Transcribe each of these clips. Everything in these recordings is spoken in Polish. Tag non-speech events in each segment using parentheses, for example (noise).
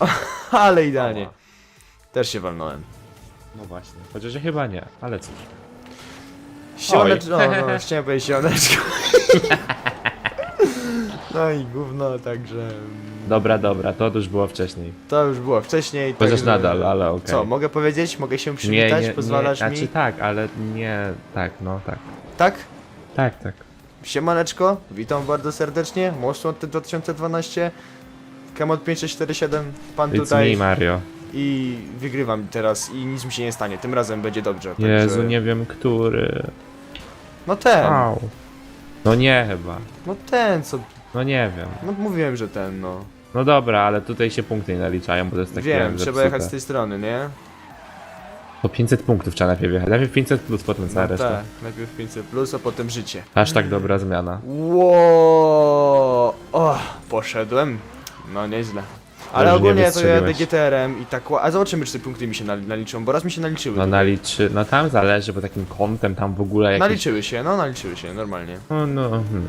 (laughs) Ale idealnie. Ała. Też się walnąłem. No właśnie, chociaż ja chyba nie, ale cóż. Sioneczko, no, no, (laughs) chciałem powiedzieć sioneczko. (laughs) No i gówno, także... mm, Dobra, dobra, to już było wcześniej. To już było wcześniej. Chociaż także- nadal, ale okej. Co, mogę powiedzieć? Mogę się Nie, przywitać? nie, Pozwalasz nie, mi? Znaczy tak, ale nie, tak, no tak. Tak? Tak, tak. Siemaneczko, witam bardzo serdecznie. Mostwąt 2012. Kemot 5647, pan It's tutaj me, Mario. i wygrywam teraz i nic mi się nie stanie. Tym razem będzie dobrze. także- Jezu, nie wiem, który. No ten, Au. No nie chyba. no ten co... No nie wiem. No mówiłem, że ten, no. No dobra, ale tutaj się punkty nie naliczają, bo to jest takie Wiem, zepsute. trzeba jechać z tej strony, nie? Po 500 punktów trzeba najpierw jechać. Najpierw 500 plus, potem cała No reszta. tak, najpierw 500 plus, a potem życie. Aż tak dobra zmiana. Ło, o, poszedłem. No nieźle. Ale Dobrze, nie ogólnie to jadę wystrzeliłeś. GTR-em i tak, ła- a zobaczymy czy te punkty mi się nal- naliczą, bo raz mi się naliczyły. No naliczy, no tam zależy, bo takim kątem tam w ogóle jakieś... Naliczyły się, no naliczyły się, normalnie. No, no, hmm.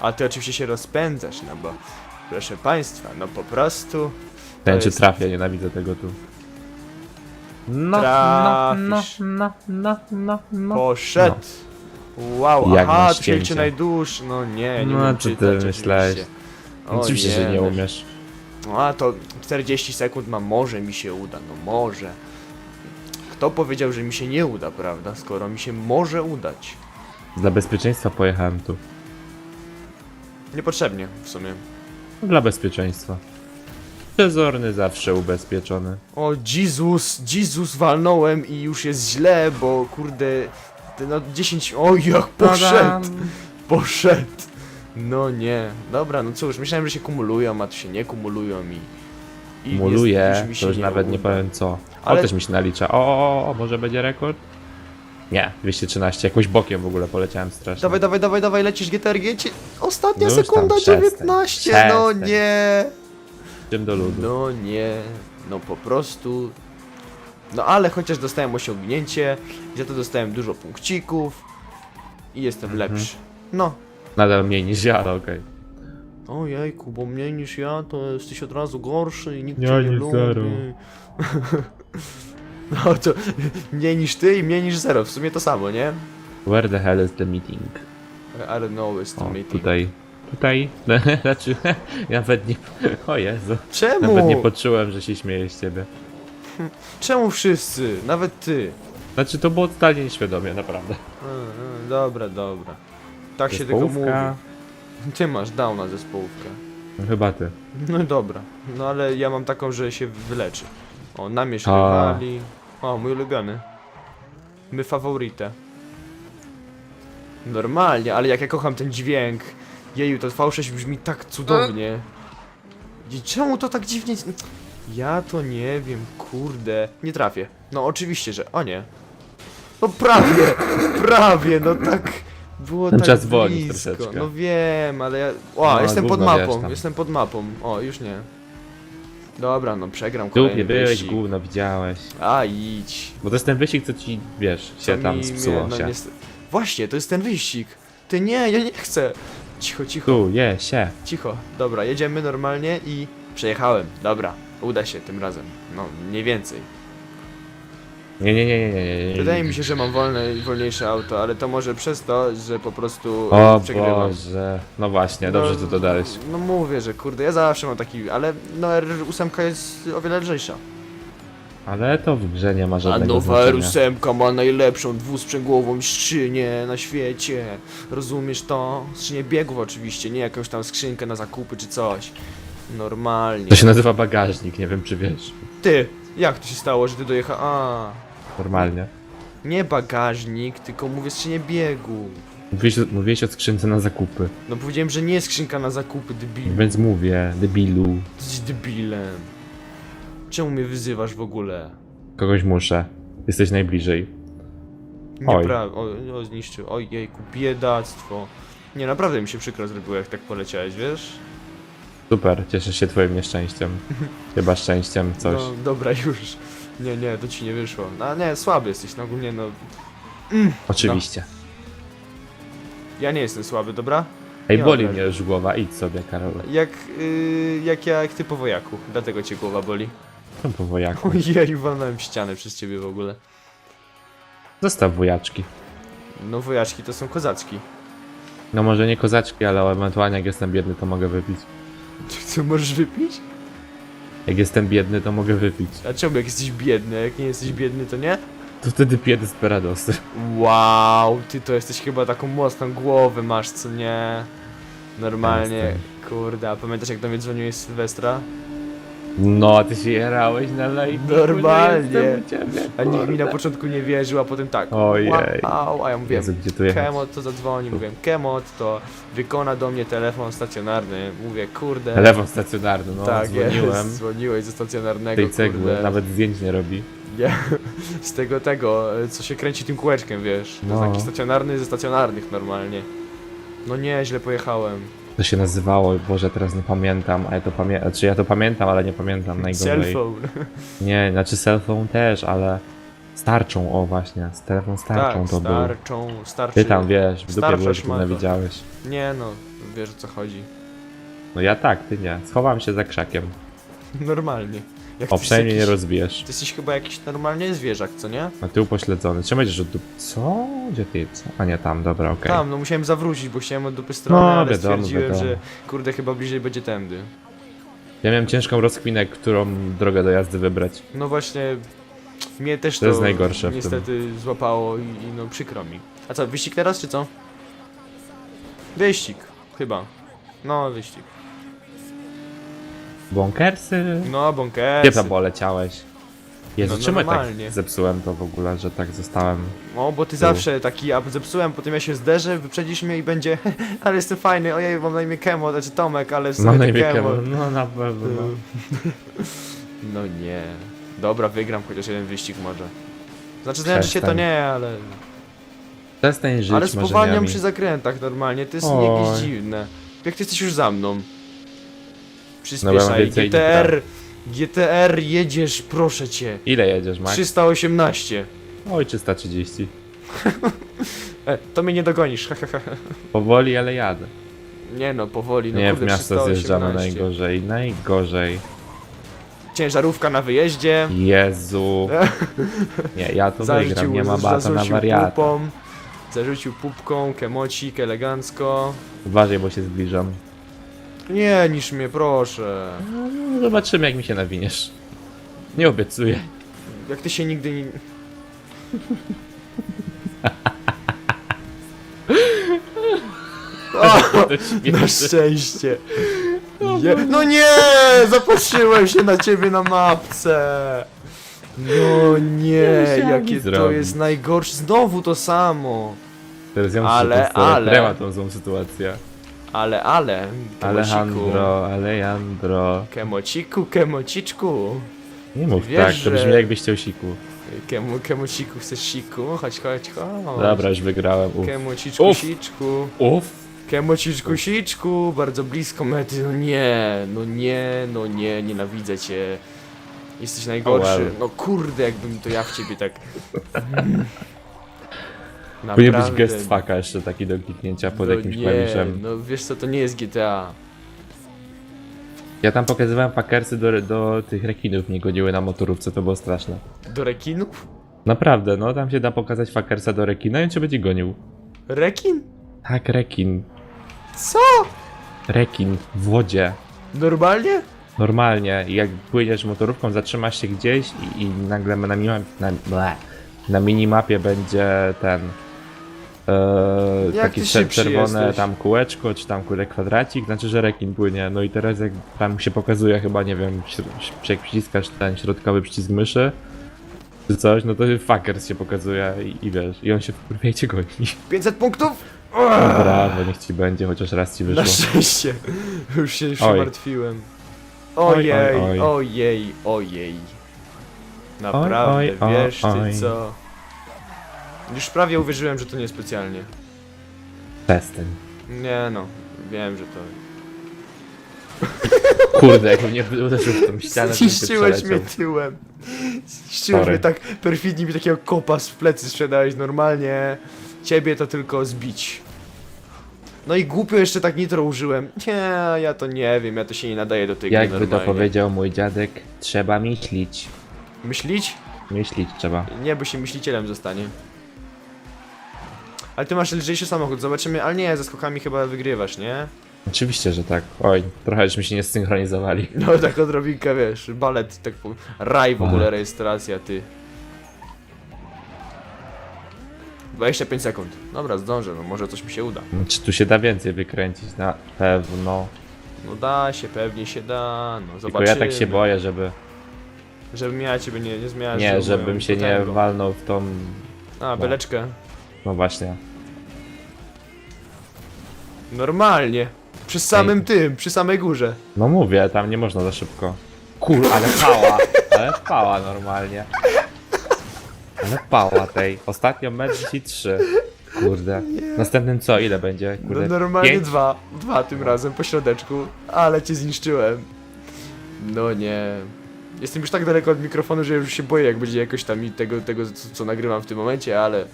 A ty oczywiście się rozpędzasz, no bo proszę państwa, no po prostu Ten czy jest- trafia, nienawidzę tego tu. No, Trafisz. no, no, no, no, no. poszedł. Wow, Jak na aha, ścięcie. przejście najdłuższy, no nie, nie No, wiem co ty czytać myślałeś? oczywiście. No, Oczywiście, że nie no. umiesz. No, A to 40 sekund mam, może mi się uda, no może. Kto powiedział, że mi się nie uda, prawda? Skoro mi się może udać. Dla bezpieczeństwa pojechałem tu. Niepotrzebnie w sumie. Dla bezpieczeństwa. Przezorny zawsze ubezpieczony. O Jezus, Jezus walnąłem i już jest źle, bo kurde, te no 10, o jak poszedł, poszedł. No nie, dobra, no cóż, myślałem, że się kumulują, a tu się nie kumulują i... i Muluję, już mi się to już nawet nie uda. powiem co. Ale- O, też mi się nalicza. O, o, o, może będzie rekord? Nie, 213. Jakimś bokiem w ogóle poleciałem strasznie. Dawaj, dawaj, dawaj, dawaj, lecisz GTR, ci... Ostatnia Już tam, sekunda, przestań, 19, no przestań. nie. Czym do ludu. No nie, no po prostu. No ale chociaż dostałem osiągnięcie, za to dostałem dużo punkcików i jestem Mhm. lepszy. No. Nadal mniej niż ja, ale okej. Ojejku, bo mniej niż ja, to jesteś od razu gorszy i nikt Ja cię nie nie lubi. zero. (laughs) No to mniej niż ty i mniej niż zero, w sumie to samo, nie? Where the hell is the meeting? I don't know, it's the O, meeting. tutaj. Tutaj. (laughs) znaczy, nawet nie. (laughs) O Jezu. Czemu? Nawet nie poczułem, że się śmieję z ciebie. Czemu wszyscy? Nawet ty. Znaczy, to było totalnie nieświadomie, naprawdę. A, a, dobra, dobra. Tak się tego mówi. Zespołówka. Ty masz downa zespołówkę. No, chyba ty. No dobra, no ale ja mam taką, że się wyleczy. O, namierz A. rywali. O, mój ulubiony. My favorite. Normalnie, ale jak ja kocham ten dźwięk. Jeju, to V6 brzmi tak cudownie. I czemu to tak dziwnie... Ja to nie wiem, kurde. Nie trafię. No oczywiście, że... O nie. No prawie, prawie, no tak... Było Ten tak czas wolni blisko. troszeczkę. No wiem, ale ja... O, No, jestem pod gówno wiesz mapą, tam. jestem pod mapą. O, już nie. Dobra, no przegram dupie kolejny byłeś, wyścig. gówno, widziałeś. A, idź. Bo to jest ten wyścig, co ci, wiesz, się tam mi- spsuło no się. niestety- Właśnie, to jest ten wyścig. Ty nie, ja nie chcę. Cicho, cicho, Tu, je, się. cicho. Dobra, jedziemy normalnie i przejechałem. Dobra, uda się tym razem. No, mniej więcej. Nie, nie, nie, nie, nie, nie, nie. Wydaje mi się, że mam wolne, wolniejsze auto, ale to może przez to, że po prostu O przegrywam. Boże. No właśnie, dobrze, to dodałeś. No mówię, że kurde, ja zawsze mam taki, ale no R8 jest o wiele lżejsza. Ale to w grze nie ma A żadnego nowa znaczenia. R8 ma najlepszą dwusprzęgłową skrzynię na świecie. Rozumiesz to? Skrzynię biegów oczywiście, nie jakąś tam skrzynkę na zakupy czy coś. Normalnie. To się nazywa bagażnik, nie wiem czy wiesz. Ty, jak to się stało, że ty dojechał? A, Normalnie. nie bagażnik, tylko mówię skrzynię biegów. Mówiłeś, mówiłeś o skrzynce na zakupy. No powiedziałem, że nie skrzynka na zakupy, debil. Więc mówię, debilu. Jesteś debilem. Czemu mnie wyzywasz w ogóle? Kogoś muszę. Jesteś najbliżej. Oj. Nieprawda. O, o, zniszczył. Ojejku, biedactwo. Nie, naprawdę mi się przykro zrobiło, jak tak poleciałeś, wiesz? Super, cieszę się twoim nieszczęściem. Chyba szczęściem, coś. No, dobra, już. Nie, nie, to ci nie wyszło. No nie, słaby jesteś, no ogólnie, no. Oczywiście. Ja nie jestem słaby, dobra? Ej, Nie boli mnie już głowa, idź sobie, Karol. Jak, yy, jak ja, jak ty po wojaku, dlatego cię głowa boli. Co po wojaku? (laughs) Ojej, walnąłem w ścianę przez ciebie w ogóle. Zostaw wojaczki. No wojaczki to są kozaczki. No może nie kozaczki, ale ewentualnie jak jestem biedny, to mogę wypić. Co możesz wypić? Jak jestem biedny, to mogę wypić. A czemu jak jesteś biedny? Jak nie jesteś biedny, to nie? To wtedy piję desperadosy. Wow, ty to jesteś chyba taką mocną głowę masz, co nie? Normalnie, Jestem. kurde, a pamiętasz jak do mnie dzwoniłeś z Sylwestra? No, ty się jarałeś na lajku. Normalnie. Jestem u ciebie, A nikt mi na początku nie wierzył, a potem tak. Ojej. Wow, a ja mówiłem, Jezu, gdzie tu jechać? Kemot to zadzwoni, mówiłem, Kemot to wykona do mnie telefon stacjonarny. Mówię, kurde. Telefon stacjonarny, no, tak, dzwoniłem. jest, dzwoniłeś ze stacjonarnego, Tej cegły, kurde. nawet zdjęć nie robi. Nie, (laughs) z tego tego, co się kręci tym kółeczkiem, wiesz. To jest No. taki stacjonarny ze stacjonarnych normalnie. No nie, źle pojechałem. To się nazywało, Boże, teraz nie pamiętam, a ja to pamiętam, czy ja to pamiętam, ale nie pamiętam najgorzej. Cellphone. Nie, znaczy cellphone też, ale starczą, o właśnie, z telefon starczą Tak, to był. starczą, starczy. Ty tam wiesz, w dupie byłeś, widziałeś. Nie no, wiesz o co chodzi. No ja tak, ty nie. Schowam się za krzakiem. Normalnie. Jak O, ty przynajmniej nie rozbijesz. Ty jesteś chyba jakiś normalnie zwierzak, co nie? Na tył pośledzony. Czemu będziesz od dup... Co? Gdzie ty? Co? A nie, tam, dobra, okej. Tam, no musiałem zawrócić, bo chciałem od dupy strony, No, ale wiadomo, stwierdziłem, wiadomo. że kurde chyba bliżej będzie tędy. Ja miałem ciężką rozkminę, którą drogę do jazdy wybrać. No właśnie, mnie też to, To jest najgorsze w tym. niestety złapało i, i no przykro mi. A co, wyścig teraz czy co? Wyścig, chyba. No, wyścig. Bunkersy? No, bąkers. Gdzie to poleciałeś? Jezu, No, czemu ja normalnie. tak zepsułem to w ogóle, że tak zostałem? No, bo ty zawsze taki, a zepsułem, potem ja się zderzę, wyprzedzisz mnie i będzie, (laughs) ale jestem fajny, ojej, mam na imię Kemo, znaczy Tomek, ale w sumie Mam to na imię Kemo. Kemo. No na pewno. No. (laughs) No nie. Dobra, wygram chociaż jeden wyścig może. Znaczy, znaczy się to Przestań. nie, ale... Przestań żyć Ale spowalniam marzeniami. przy zakrętach normalnie, to jest Oj. jakieś dziwne. Jak ty jesteś już za mną? No, Przyspieszaj, więcej GTR, GTR jedziesz, proszę cię. Ile jedziesz, Max? 318. Oj, 330. (laughs) E, to mnie nie dogonisz, ha, ha, ha. Powoli, ale jadę. Nie no, powoli, no nie, w kurde, miasto 318. zjeżdżamy najgorzej, najgorzej. Ciężarówka na wyjeździe. Jezu. (laughs) Nie, ja to wygram, nie ma bata na zarzucił wariata. pupą, zarzucił pupką, kemocik, elegancko. Uważaj, bo się zbliżam. Nie niż mnie, proszę. No, Zobaczymy, jak mi się nawiniesz. Nie obiecuję. Jak ty się nigdy nie... (laughs) O, To na szczęście. Je... No nie! Zapatrzyłem się na ciebie na mapce. No nie, musiałem jakie to zrobić. jest najgorsze. Znowu to samo. Teraz ja Ale, muszę ale. ale... tą złą sytuację. Ale, ale. Kemociku. Alejandro, Alejandro. Kemociku, kemociczku. Nie mów Wiesz, tak, to brzmi że- jakbyś chciał siku. Kemu, kemociku, chcesz siku? Chodź, chodź, chodź. Dobra, już wygrałem. Uf. Kemociczku, Uf. siczku. Uf. Kemociczku, siczku. Bardzo blisko mety. No nie, no nie, no nie, nienawidzę cię. Jesteś najgorszy. Oh well. No kurde, jakbym to ja w ciebie tak... (laughs) Powinien być Naprawdę. gest fucka jeszcze taki do kliknięcia pod no jakimś nie, klawiszem. No wiesz co, to nie jest GTA. Ja tam pokazywałem pakersy do, do tych rekinów, nie godziły na motorówce, to było straszne. Do rekinów? Naprawdę, no tam się da pokazać fakersa do rekina i on cię będzie gonił. Rekin? Tak, rekin. Co? Rekin w wodzie. Normalnie? Normalnie, jak płyniesz motorówką, zatrzymasz się gdzieś i, i nagle na, minimapie, na, ble, na minimapie będzie ten. E, Jak taki ty czer- szybszy czerwone jesteś? tam kółeczko, czy tam kurde kwadracik, znaczy, że rekin płynie. No i teraz jak tam się pokazuje chyba, nie wiem, śr- jak przyciskasz ten środkowy przycisk myszy, czy coś, no to fuckers się pokazuje i, i wiesz, i on się i cię goni. 500 punktów? Brawo, niech ci będzie, chociaż raz ci Na wyszło. szczęście. Już się już Oj. martwiłem. Oj, Ojej, oj, oj. ojej, ojej. Naprawdę, oj, oj, wiesz oj. ty co? Już prawie uwierzyłem, że to niespecjalnie. Przestań. Nie no, wiem, że to... (laughs) Kurde, jakbym nie uderzył w tą ścianę, to bym się Zniszczyłeś mnie tyłem. Zniszczyłeś Sorry. mnie tak perfidnie, mi takiego kopa z plecy sprzedałeś normalnie. Ciebie to tylko zbić. No i głupio jeszcze tak nitro użyłem. Nie, ja to nie wiem, ja to się nie nadaję do tej gry Jakby to normalnie. powiedział mój dziadek, trzeba myślić. Myślić? Myślić trzeba. Nie, bo się myślicielem zostanie. Ale ty masz lżejszy samochód, zobaczymy, ale nie, ze skokami chyba wygrywasz, nie? Oczywiście, że tak. Oj, trochę żeśmy się nie zsynchronizowali. No tak odrobinkę, wiesz, balet, tak po... raj w ogóle, rejestracja, ty. 25 sekund. Dobra, zdążę, no może coś mi się uda. Czy tu się da więcej wykręcić? Na pewno. No da się, pewnie się da, no Tylko zobaczymy. ja tak się boję, żeby. Żebym ja ciebie nie, nie zmieniał. Nie, żebym się nie walnął w tą. A, beleczkę. No właśnie. Normalnie. Przy samym tym, przy samej górze. No mówię, tam nie można za szybko. Kur, ale pała! Ale pała normalnie. Ale pała tej. Ostatnio metr 3. Kurde. Następnym co? Ile będzie? No Kurde. normalnie pięć? dwa. Dwa tym razem po środeczku. Ale cię zniszczyłem. No nie. Jestem już tak daleko od mikrofonu, że już się boję, jak będzie jakoś tam i tego, tego co, co nagrywam w tym momencie, ale.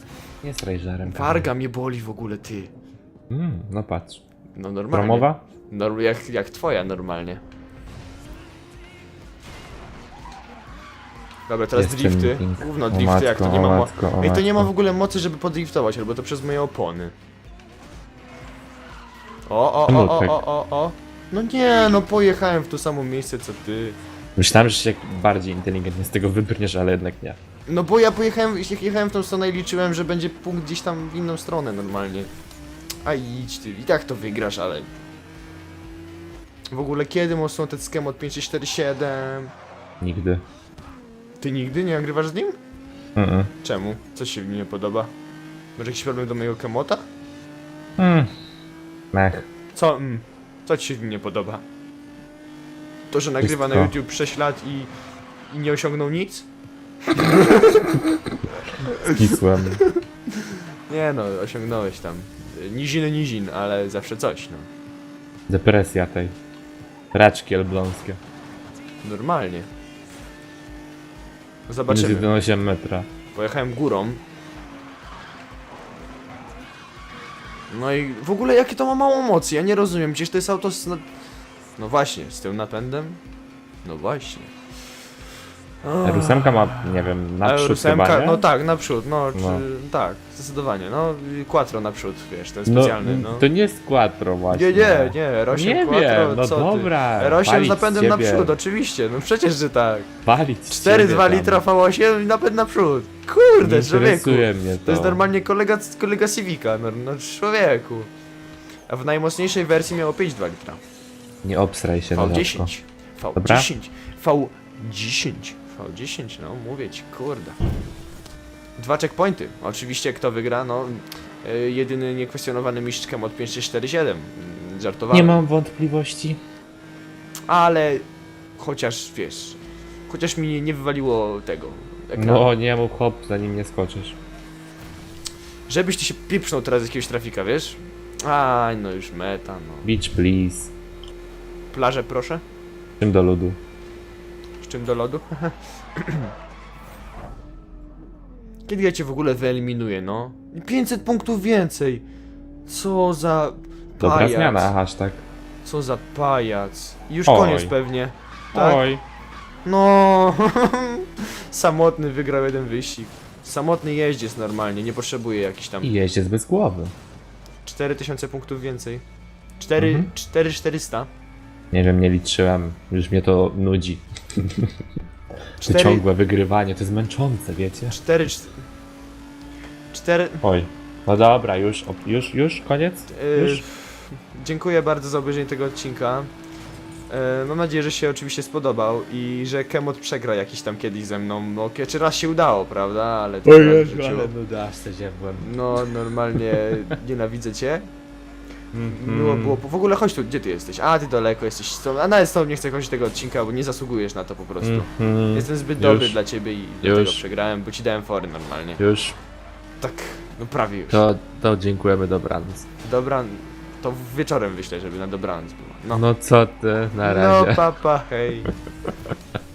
Jest Ragerem. Warga mnie boli w ogóle, ty. Mm, no patrz. No normalnie. Promowa? No, jak, jak twoja normalnie. Dobra, teraz drifty. trending. Gówno O drifty, jak to matko, nie ma mo- matko, o Ej, to nie ma matko. w ogóle mocy, żeby podriftować, albo to przez moje opony. O, o, o, o, tak. o, o, o. No nie, no pojechałem w to samo miejsce co ty. Myślałem, że się bardziej inteligentnie z tego wybrniesz, ale jednak nie. No bo ja pojechałem, jak jechałem w tą stronę i liczyłem, że będzie punkt gdzieś tam w inną stronę normalnie. A idź ty, i tak to wygrasz, ale... W ogóle kiedy mocno ten skem od 547? Nigdy. Ty nigdy nie nagrywasz z nim? Mm, Czemu? Co się w nim nie podoba? Może jakiś problem do mojego kemota? mm. Mech. Co? Mm, co ci się w nim nie podoba? To, że nagrywa na Wszystko. YouTube 6 lat i, i nie osiągnął nic? (laughs) Kisłem. Nie no, osiągnąłeś tam. Y, Nizin, nizin, ale zawsze coś, no. Depresja tej. Raczki elbląskie. Normalnie. Minus Zobaczymy. 1,8 metra. Pojechałem górą. No i w ogóle jakie to ma mało mocy, ja nie rozumiem, przecież to jest auto z... No, no właśnie, z tym napędem? No właśnie. R8 ma, nie wiem, naprzód Euro chyba, nie? no tak, naprzód, no, No. Czy, tak, zdecydowanie, no, i quattro naprzód, wiesz, ten no, specjalny, no. To nie jest quattro właśnie. Nie, nie, nie, R8 Nie quattro, wiem, no co ty? dobra, R8 z palić napędem z naprzód, oczywiście, no przecież, że tak. Palić z 4,2 siebie tam. litra V8 i napęd naprzód. Kurde, człowieku. interesuje mnie to. To jest normalnie kolega, kolega Civica, no, no człowieku. A w najmocniejszej wersji miało 5,2 litra. Nie obsraj się na V10. rzadko. Dobra. V10. V10. V10, no mówię ci, kurde. Dwa checkpointy. Oczywiście kto wygra, no y, jedyny niekwestionowany mistrzkiem od 547. Mm, Żartowałem. Nie mam wątpliwości. Ale chociaż wiesz, chociaż mi nie, wywaliło tego ekranu. No nie mów hop, zanim nie skoczysz. Żebyś ty się pieprznął teraz z jakiegoś trafika, wiesz? Aj, no już meta, no. Beach please. Plażę proszę. Czym do ludu? Czym do lodu? (clears throat) Kiedy ja cię w ogóle wyeliminuję, no? 500 punktów więcej! Co za Dobra pajac. zmiana, hashtag. Co za pajac. Już Oj. koniec pewnie. Tak? Oj. No, (laughs) samotny wygrał jeden wyścig. Samotny jeździec normalnie, nie potrzebuje jakiś tam I jeździec bez głowy. 4000 punktów więcej. 4, Mhm. 4400. Nie wiem, nie liczyłem. Już mnie to nudzi. (laughs) To 4, ciągłe wygrywanie, to jest męczące, wiecie? 4, 4, Oj. No dobra, już, już, już, koniec? Yy, Już? dziękuję bardzo za obejrzenie tego odcinka. Yy, mam nadzieję, że się oczywiście spodobał i że Kemot przegra jakiś tam kiedyś ze mną. No, czy raz się udało, prawda? Ale to w życiu. no dasz. No, normalnie (laughs) nienawidzę cię. Mhm. Miło było. W ogóle chodź tu, gdzie ty jesteś? A, ty daleko jesteś. z tą- A nawet tobą nie chcę kończyć tego odcinka, bo nie zasługujesz na to po prostu. Mhm. Jestem zbyt Już. dobry dla ciebie i dlatego Już. przegrałem, bo ci dałem fory normalnie. Już, Tak, no prawie już. to, to dziękujemy, dobranoc. Dobra, to wieczorem wyślę, żeby na dobranoc było. No, No co ty, na no razie. papa, hej. (laughs)